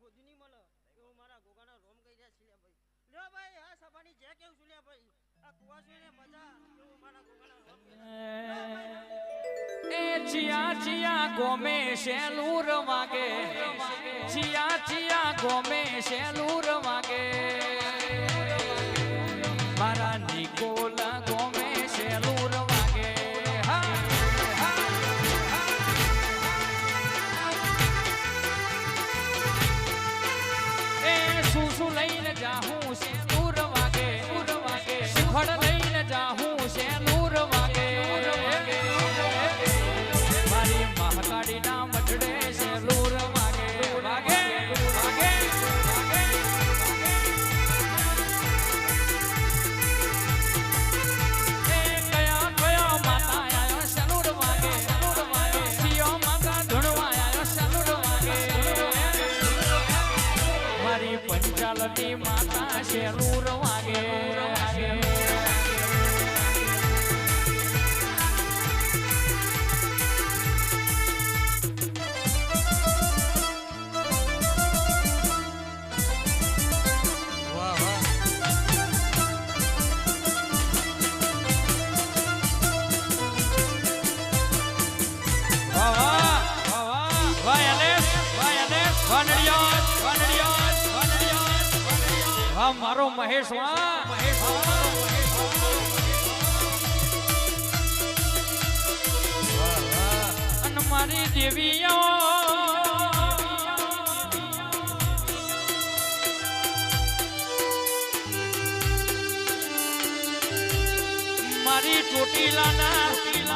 શોધી નહીં મળે. એવું મારા ગોગાના રોમ કહી રહ્યા છે ભાઈ. લ્યો ભાઈ, આ સભાની જે કેવું છું લ્યા ભાઈ. આ કુવાસુને મજા. એવું મારા ગોગાના રોમ ચિયા ચિયા ગોમે શેલુર વાગે. ચિયા ચિયા ગોમે શેલુર શિખડ લઈને જાહું શેલુર વાગે મારી મહાકાળી ના મઠડે છે વાગે વાગે વાગે. વાગે પંચાલની માતા શેલુર વાગે વાહ મારો મહેશ વાહ. અને મારી દેવીઓ. મારી ચોટીલાના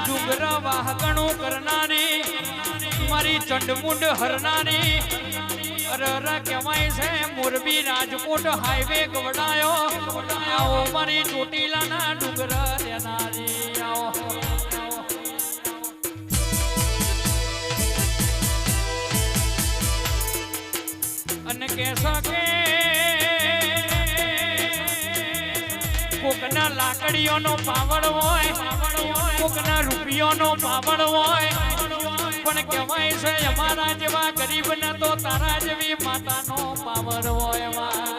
ડુંગર વાહગણું કરનારી, મારી ચંડમુંડ હરનારી અરે કહેવાય છે, મોરબી રાજકોટ હાઈવે ગવડાયો આવો મારી ચોટીલાના ડુંગર દેનારી આવો. અને કહેશો કે કોકના લાકડીઓનો પાવડ હોય, કોકના રૂપિયોનો પાવડ હોય પણ કહેવાય છે અમારા જેવા ગરીબને તો તારા જેવી માતાનો પાવર હોય એમાં